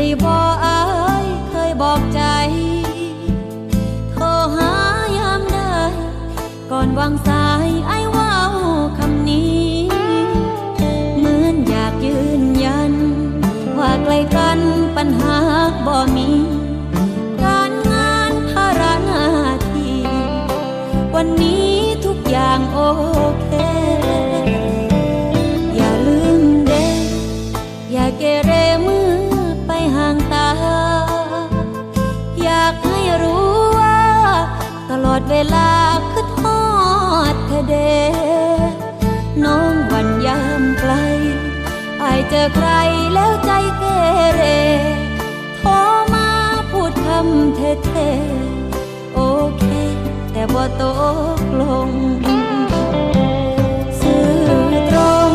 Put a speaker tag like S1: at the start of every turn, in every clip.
S1: ได้บ่อายเคยบอกใจโทรหายามใดก่อนวางสายไอ้ว้าคำนี้ เหมือนอยากยืนยัน ว่าไกลกันปัญหาบ่มี การงานภาระหน้าที่ วันนี้ทุกอย่างโอ ตลอดเวลาคือทอดเธอเด น้องวันยามไกลอายเจอใครแล้วใจเกเรโทรมาพูดคำเท่ๆโอเค แต่บ่ตกลงสื่อตรง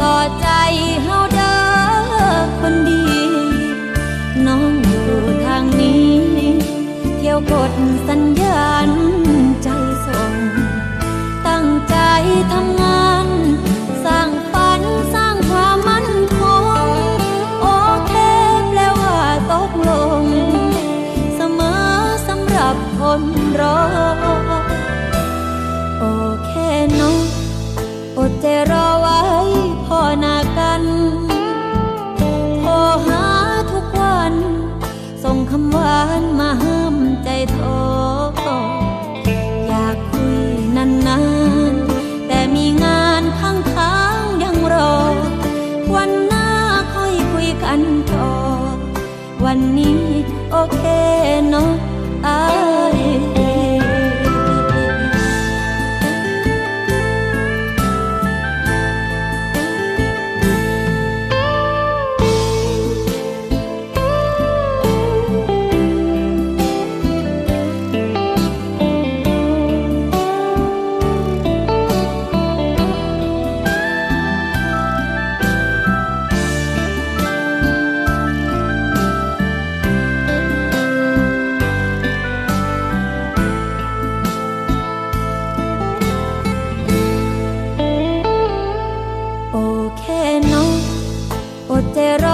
S1: ต่อใจเฮาเด้อคนดี น้องอยู่ทางนี้ เที่ยวกดานมาห้ามใจท้อยากคุยนานๆ แต่มีงานข้างทางยังรอ วันหน้าค่อยคุยกันต่อ วันนี้โอเคเนาะ อ